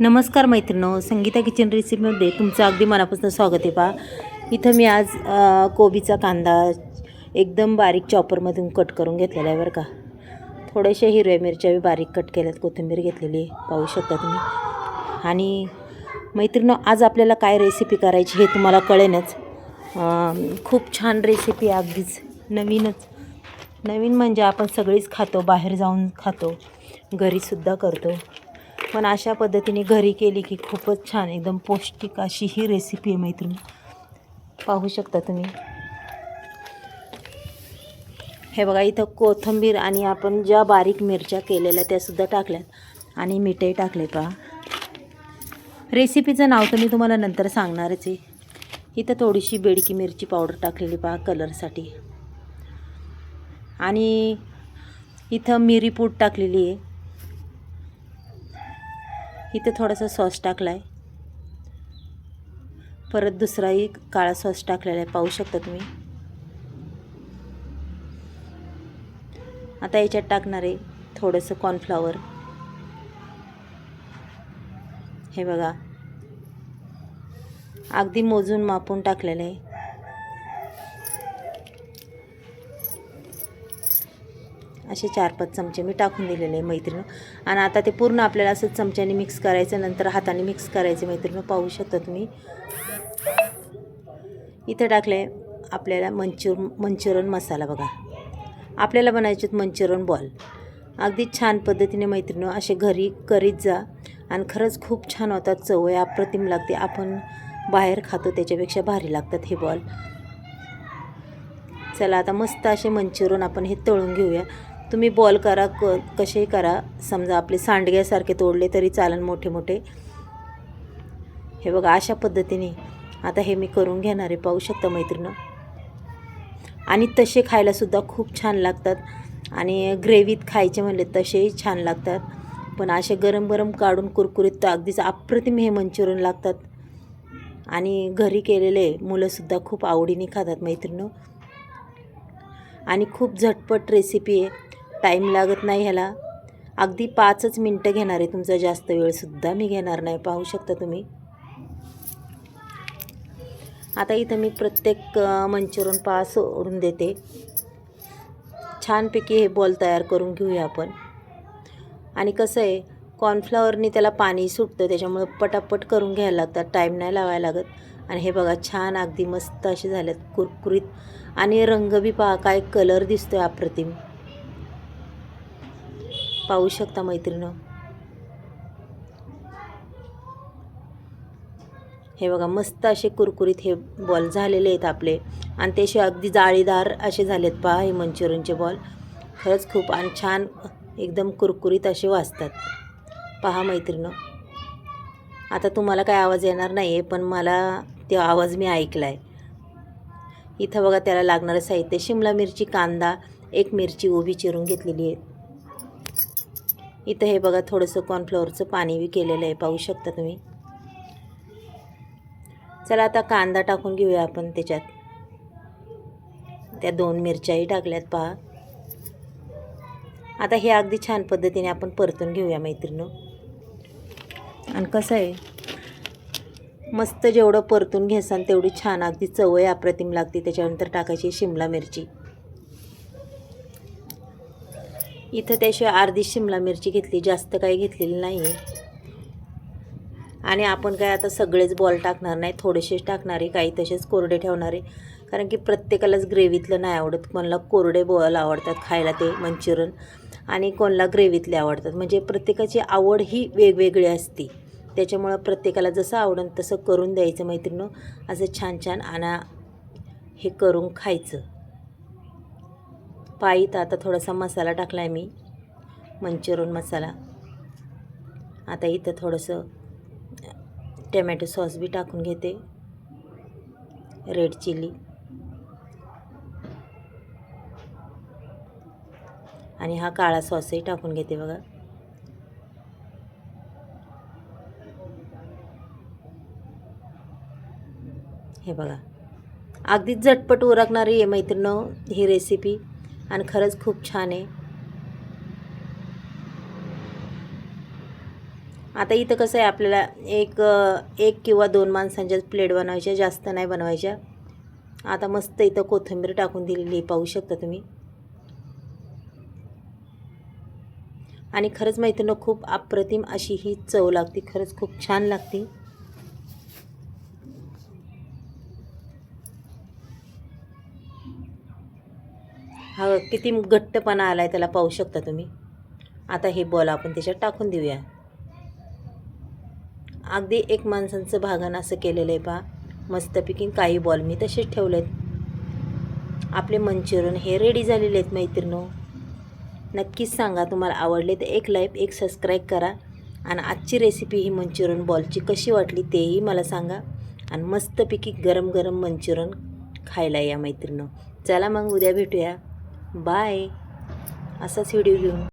नमस्कार मैत्रिणो संगीता किचन रेसिपीमध्ये तुमचं अगदी मनापासून स्वागत आहे पा इथं मी आज कोबीचा कांदा एकदम बारीक चॉपरमधून कट करून घेतलेला आहे बरं का. थोड्याशा हिरव्या मिरच्या बी बारीक कट केल्यात कोथिंबीर घेतलेली आहे पाहू शकता तुम्ही. आणि मैत्रिणो आज आपल्याला काय रेसिपी करायची हे तुम्हाला कळेनच. खूप छान रेसिपी आहे अगदीच नवीनच. नवीन म्हणजे आपण सगळीच खातो बाहेर जाऊन खातो घरीसुद्धा करतो. पण अशा पद्धतीने घरी केली की खूपच छान एकदम पौष्टिक अशी ही रेसिपी आहे मैत्रिणी. पाहू शकता तुम्ही. हे बघा इथं कोथिंबीर आणि आपण ज्या बारीक मिरच्या केलेल्या त्यासुद्धा टाकल्यात. आणि मिठही टाकले पहा. रेसिपीचं नाव तर मी तुम्हाला नंतर सांगणारच आहे. इथं थोडीशी बेडकी मिरची पावडर टाकलेली पहा कलरसाठी आणि इथं मिरी पूड टाकलेली आहे. इथे थोडासा सॉस टाकला आहे परत दुसराही काळा सॉस टाकलेला आहे पाहू शकता तुम्ही. आता याच्यात टाकणार आहे थोडंसं कॉर्नफ्लॉवर हे बघा. अगदी मोजून मापून टाकलेलं आहे. असे चार पाच चमचे मी टाकून दिलेले आहे मैत्रिणी. आणि आता ते पूर्ण आपल्याला असं चमच्याने मिक्स करायचं नंतर हाताने मिक्स करायचे मैत्रिणी. पाहू शकता तुम्ही. इथं टाकले आपल्याला मंचुर मंचुरन मसाला बघा. आपल्याला बनायचे मंचुरन बॉल. अगदी छान पद्धतीने मैत्रिणी असे घरी करीत जा. आणि खरंच खूप छान होतात. चव आहे अप्रतिम लागते. आपण बाहेर खातो त्याच्यापेक्षा भारी लागतात हे बॉल. चला आता मस्त असे मंचुरियन आपण हे तळून घेऊया. तुम्ही बॉल करा क कसेही करा. समजा आपले सांडग्यासारखे तोडले तरी चालन मोठे मोठे. हे बघा अशा पद्धतीने आता हे मी करून घेणार आहे पाहू शकता मैत्रिणं. आणि तसे खायलासुद्धा खूप छान लागतात. आणि ग्रेव्हीत खायचे म्हणले तसेही छान लागतात. पण असे गरम गरम काढून कुरकुरीत तर अगदीच अप्रतिम हे मंचुरियन लागतात. आणि घरी केलेले मुलंसुद्धा खूप आवडीने खातात मैत्रिणं. आणि खूप झटपट रेसिपी आहे. टाईम लागत नाही ह्याला. अगदी पाचच मिनटं घेणार आहे तुमचा जास्त वेळसुद्धा मी घेणार नाही. पाहू शकता तुम्ही. आता इथं मी प्रत्येक मंचुरियन पास सोडून देते. छानपैकी हे बॉल तयार करून घेऊया आपण. आणि कसं आहे कॉर्नफ्लॉवरनी त्याला पाणी सुटतं त्याच्यामुळं पटापट करून घ्यायला लागतात. टाईम नाही लावायला लागत. आणि हे बघा छान अगदी मस्त असे झालेत कुरकुरीत. आणि रंग बी पहा काय कलर दिसतो आहे अप्रतिम. पाहू शकता मैत्रिणं. हे बघा मस्त असे कुरकुरीत हे बॉल झालेले आहेत आपले. आणि ते असे अगदी जाळीदार असे झालेत पहा हे मंचुरियनचे बॉल खरंच खूप आणि छान एकदम कुरकुरीत असे वाजतात. पहा मैत्रिणं. आता तुम्हाला काय आवाज येणार नाही आहे पण मला ते आवाज मी ऐकला आहे इथं बघा त्याला लागणारं साहित्य शिमला मिरची कांदा एक मिरची उभी चिरून घेतलेली आहे इथं हे बघा थोडंसं कॉर्नफ्लोअरचं पाणी बी केलेलं आहे. पाहू शकता तुम्ही. चला आता कांदा टाकून घेऊया आपण त्याच्यात. त्या दोन मिरच्याही टाकल्यात पहा. आता हे अगदी छान पद्धतीने आपण परतून घेऊया मैत्रिणं आणि कसं आहे मस्त जेवढं परतून घेसाल तेवढी छान अगदी चवय अप्रतिम लागते. त्याच्यानंतर टाकायची शिमला मिरची. इथं त्याशिवाय अर्धी शिमला मिरची घेतली जास्त काही घेतलेली नाही आहे आणि आपण काय आता सगळेच बॉल टाकणार नाही थोडेसेच टाकणारे काही तसेच कोरडे ठेवणारे कारण की प्रत्येकालाच ग्रेव्हीतलं नाही आवडत कोणाला कोरडे बॉल आवडतात खायला ते मंचुरियन आणि कोणाला ग्रेव्हीतले आवडतात. म्हणजे प्रत्येकाची आवड ही वेगवेगळी असते. त्याच्यामुळं प्रत्येकाला जसं आवडेल तसं करून द्यायचं मैत्रिणं असं छान छान आणा हे करून खायचं. पायीत आता थोडासा मसाला टाकला आहे मी मंचुरियन मसाला. आता इथं थोडंसं टमॅटो सॉस बी टाकून घेते रेड चिली. आणि हा काळा सॉसही टाकून घेते बघा. हे बघा. अगदीच झटपट उरकणारी आहे मैत्रिणं ही रेसिपी आणि खरंच खूप छान आहे. आता इथं कसं आहे आपल्याला एक एक किंवा दोन माणसांच्याच प्लेट बनवायच्या जास्त नाही बनवायच्या. आता मस्त इथं कोथिंबीर टाकून दिलेली पाहू शकता तुम्ही. आणि खरंच मैत्रिणी खूप अप्रतिम अशी ही चव लागते खरंच खूप छान लागते. हा किती घट्टपणा आला आहे त्याला पाहू शकता तुम्ही. आता हे बॉल आपण त्याच्यात टाकून देऊया. अगदी एक माणसांचं भागण असं केलेलं आहे पहा. मस्तपैकी काही बॉल मी तसेच ठेवले आहेत आपले मंचुरियन हे रेडी झालेले आहेत मैत्रिणो. नक्कीच सांगा तुम्हाला आवडले तर एक लाईक एक सबस्क्राईब करा. आणि आजची रेसिपी ही मंचुरियन बॉलची कशी वाटली तेही मला सांगा. आणि मस्तपैकी गरम गरम मंचुरियन खायला या मैत्रिणं. चला मग उद्या भेटूया. बाय. असाच व्हिडिओ घेऊन.